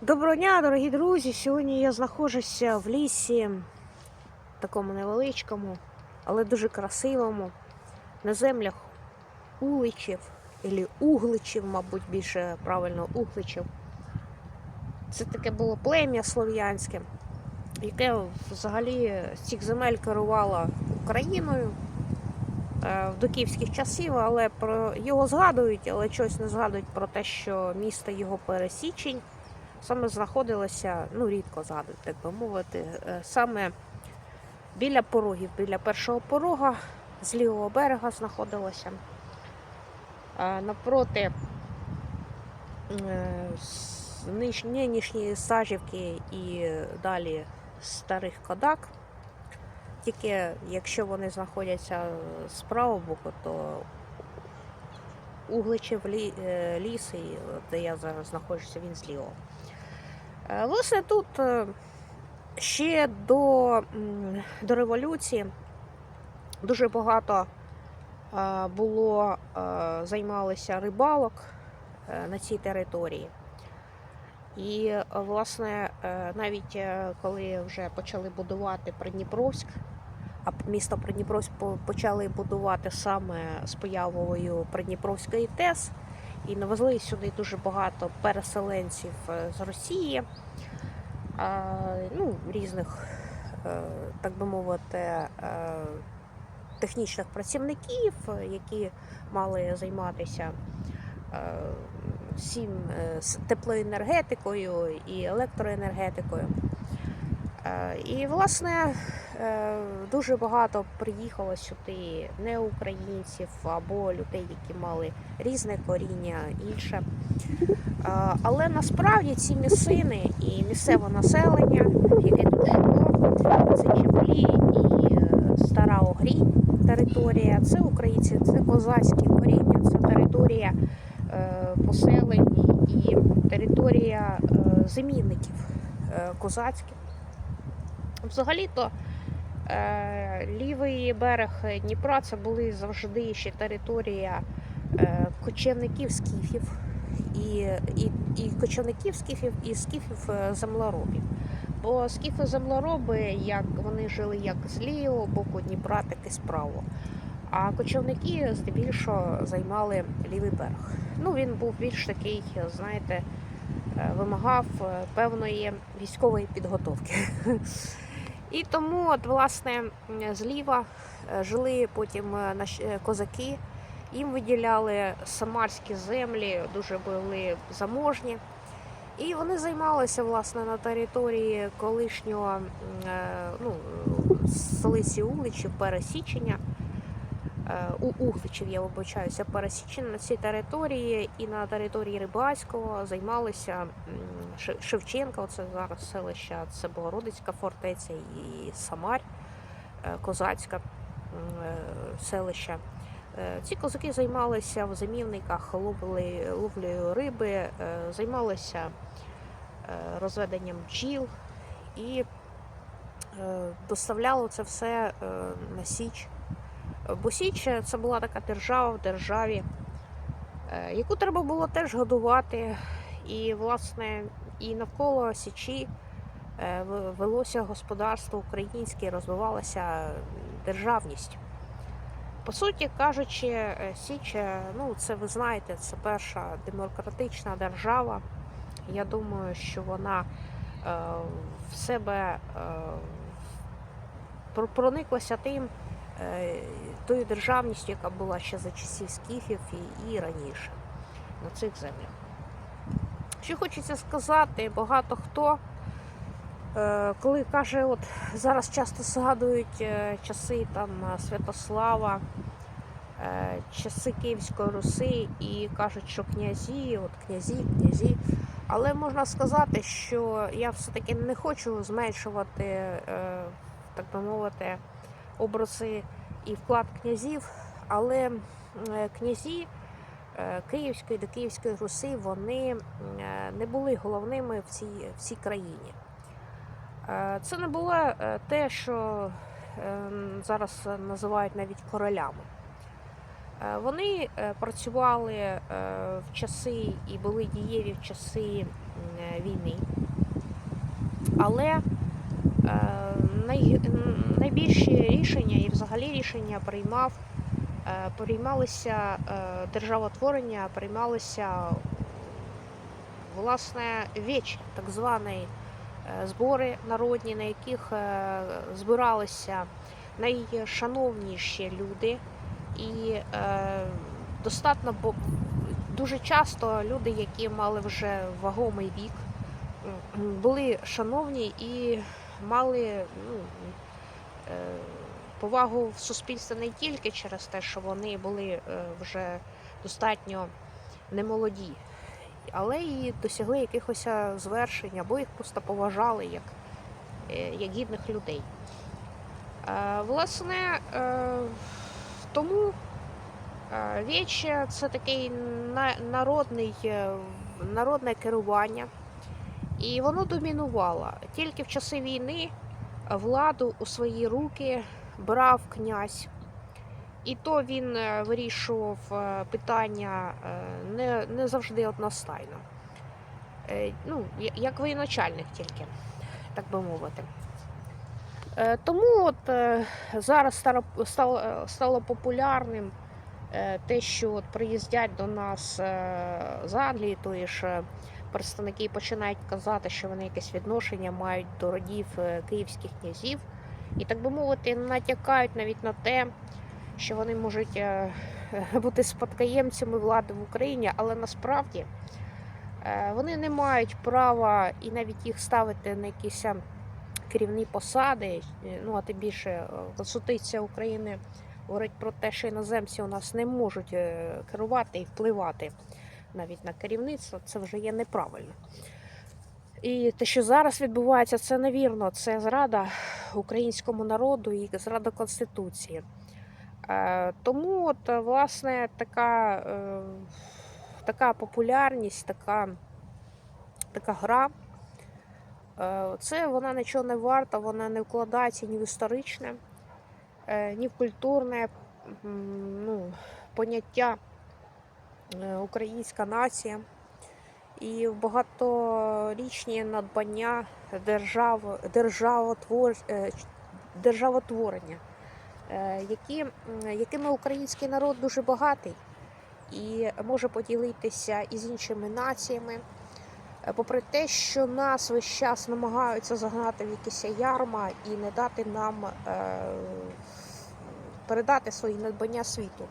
Доброго дня, дорогі друзі! Сьогодні я знаходжуся в лісі, такому невеличкому, але дуже красивому, на землях уличів, або угличів, мабуть, більше правильно угличів. Це таке було плем'я слов'янське, яке взагалі з цих земель керувало Україною е, в доківських часів, але про його згадують, але щось не згадують про те, що місто його пересічень саме знаходилося, ну рідко згадують, так би мовити, е, саме біля порогів, біля першого порога з лівого берега знаходилося. Е, Напроти е, нинішньої Сажівки і далі старих кодак. Тільки якщо вони знаходяться з правого боку, то Угличів е, ліс, де я зараз знаходжуся, він зліво. Е, Власне, тут е, ще до, до революції дуже багато е, було, займалися рибалок на цій території. І, власне, навіть коли вже почали будувати Придніпровськ, а місто Придніпровськ почали будувати саме з появою Придніпровської ТЕС, і навезли сюди дуже багато переселенців е, з Росії, ну, різних, е, так би мовити, е, технічних працівників, е, які мали займатися е, всім е, теплоенергетикою і електроенергетикою. Е, І, власне, е, дуже багато приїхало сюди не українців або людей, які мали різне коріння, інше. Е, Але насправді ці місцини і місцеве населення, яке тут жило, це Чеплі і Стара Огрінь територія, це українці, це козацькі коріння, це територія поселень і територія замінників козацьких. Взагалі-то е, лівий берег Дніпра це були завжди ще територія е, кочівників скіфів і, і, і кочівників скіфів і скіфів е, землеробів. Бо скіфи землероби, як вони жили як з лівого боку Дніпра, так і справа. А кочівники здебільшого займали лівий берег. Ну, він був більш такий, знаєте, е, вимагав е, певної військової підготовки. І тому, от, власне, зліва е, жили потім е, е, козаки, їм виділяли самарські землі, дуже були заможні. І вони займалися власне на території колишнього ну, столиці уличі пересічення. Е, У Угличів, я вибачаюся, пересічення на цій території і на території Рибацького займалися Шевченка, оце зараз селище, це Богородицька фортеця і Самарь, е, козацька е, селище. Ці козаки займалися в замівниках ловли, ловлею риби, займалися розведенням бджіл і доставляли це все на Січ. Бо Січ це була така держава в державі, е, яку треба було теж годувати. І, власне, і навколо Січі е, велося господарство українське, розвивалася державність. По суті кажучи, е, Січ, ну це ви знаєте, це перша демократична держава. Я думаю, що вона в себе про- прониклася тим, тою державністю, яка була ще за часів скіфів і, і раніше на цих землях. Що хочеться сказати, багато хто, е, коли каже, от зараз часто згадують е, часи там Святослава, е, часи Київської Руси і кажуть, що князі, от князі, князі. Але можна сказати, що я все-таки не хочу зменшувати, так би мовити, образи і вклад князів, але е, князі е, Київської до Київської Руси вони е, не були головними в цій, в цій країні. Це не було те, що зараз називають навіть королями. Вони працювали в часи і були дієві в часи війни. Але найбільші рішення і взагалі рішення приймав, е, приймалися е, державотворення, приймалися власне вечі, так звані е, збори народні, на яких збиралися найшановніші люди, і е, достатньо бо дуже часто люди, які мали вже вагомий вік, були шановні і мали ну, повагу в суспільстві не тільки через те, що вони були е, вже достатньо немолоді, але і досягли якихось е, звершень, або їх просто поважали як, е, як гідних людей. Е, Власне, е, тому е, Віче це такий народний, е, народне керування, і воно домінувало. Тільки в часи війни владу у свої руки брав князь. І то він е, вирішував е, питання е, не, не завжди одностайно. Ну, як воєначальник тільки, так би мовити. Тому от зараз стало, популярним те, що от приїздять до нас з Англії, тої ж представники починають казати, що вони якесь відношення мають до родів е, київських князів, і так би мовити, натякають навіть на те, що вони можуть е, бути спадкоємцями влади в Україні, але насправді е, вони не мають права і навіть їх ставити на якісь керівні посади. Ну а тим більше Конституція України говорить про те, що іноземці у нас не можуть керувати і впливати навіть на керівництво. Це вже є неправильно. І те, що зараз відбувається, це невірно. Це зрада українському народу і зрада Конституції. Е, Тому, от, е, власне, така, е, така популярність, така, така гра. Це вона нічого не варта, вона не вкладається ні в історичне, ні в культурне ну, поняття українська нація і багаторічні надбання держав, державотвор, е, державотворення е, які, якими український народ дуже багатий і може поділитися із іншими націями. Е, Попри те, що нас весь час намагаються загнати в якісь ярма і не дати нам е, передати свої надбання світу.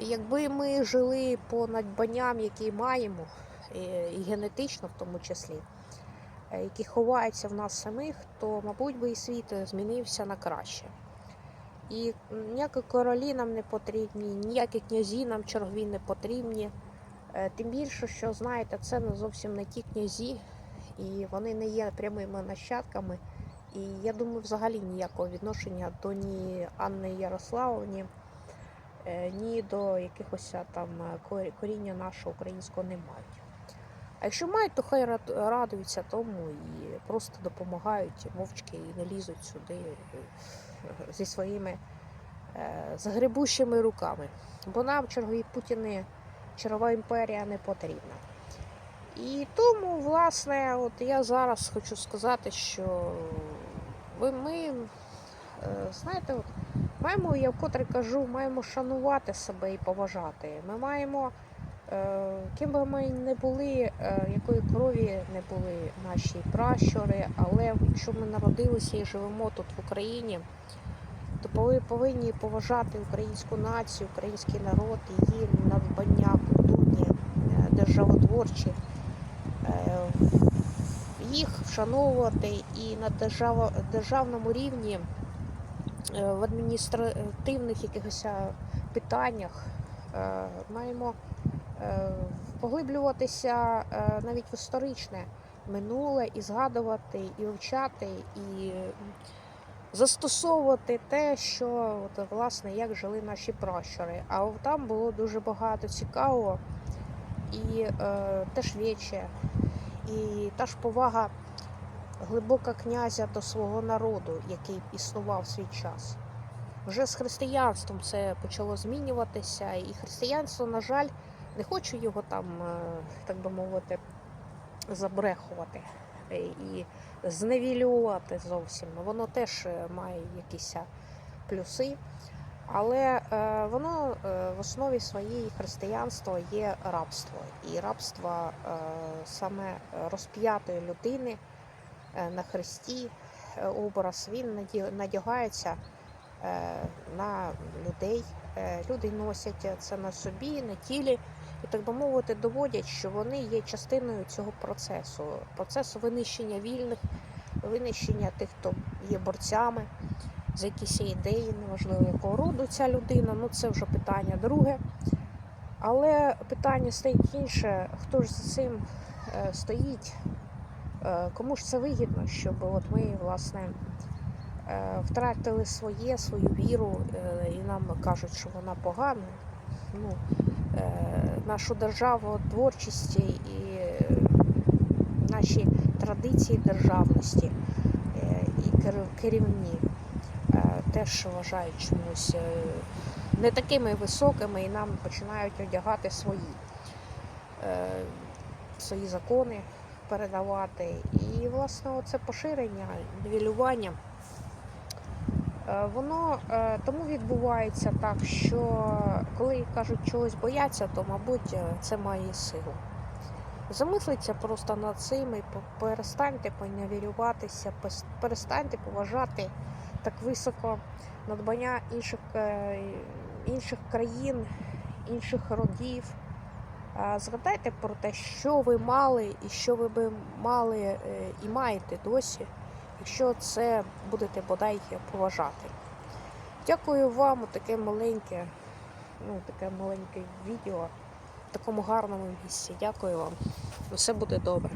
Якби ми жили по надбанням, які маємо, і- і генетично в тому числі, е, які ховаються в нас самих, то, мабуть, би і світ змінився на краще. І ніякі королі нам не потрібні, ніякі князі нам чергові не потрібні. Е, Тим більше, що знаєте, це не зовсім не ті князі, і вони не є прямими нащадками. І я думаю, взагалі ніякого відношення до ні Анни Ярославовні, е, ні до якихось там е, коріння нашого українського не мають. А якщо мають, то хай радуються тому і просто допомагають мовчки і не лізуть сюди е, зі своїми е, загребущими руками. Бо нам чергові Путіни, чергова імперія не потрібна. І тому, власне, от я зараз хочу сказати, що ви- ми, е, знаєте, от, маємо, я вкотре кажу, маємо шанувати себе і поважати. Ми маємо, е, ким би ми не були, е, якої крові не були наші пращури, але якщо ми народилися і живемо тут в Україні, то пови- повинні поважати українську націю, український народ, її надбання культурні, е, державотворчі, їх вшановувати і на державному рівні в адміністративних якихось е, питаннях е, маємо е, поглиблюватися е, навіть в історичне минуле і згадувати, і вивчати, і застосовувати те, що от, власне як жили наші пращури. А там було дуже багато цікавого і е, теж віче, і та ж повага глибока князя до свого народу, який існував свій час. Вже з християнством це почало змінюватися, і християнство, на жаль, не хочу його там, е, так би мовити, забрехувати е, і зневілювати зовсім. Воно теж е, має якісь плюси. Але воно в основі своїй християнство є рабство. І рабство саме розп'ятої людини на хресті, е, образ він надягається е, на людей. Е, Люди носять це на собі, на тілі, і так би мовити, доводять, що вони є частиною цього процесу, процесу винищення вільних, винищення тих, хто є борцями за якісь ідеї, неважливо якого роду ця людина, ну це вже питання друге. Але питання стоїть інше, хто ж за цим е, стоїть, Е, кому ж це вигідно, щоб от ми, власне, е, втратили своє, свою віру, е, і нам кажуть, що вона погана. Ну, е, нашу державу творчості і е, наші традиції державності е, і керівні е, теж вважають чомусь е, не такими високими і нам починають одягати свої, е, свої закони передавати. І, власне, це поширення, нівелювання. е, Воно е, тому відбувається так, що коли кажуть чогось бояться, то, мабуть, е, це має силу. Замисліться просто над цим і перестаньте поневірюватися, пес- перестаньте поважати так високо надбання інших, інших країн, інших родів. Згадайте про те, що ви мали і що ви би мали е, і маєте досі, якщо це будете бодай поважати. Дякую вам, таке маленьке, ну, таке маленьке відео в такому гарному місці. Дякую вам. Все буде добре.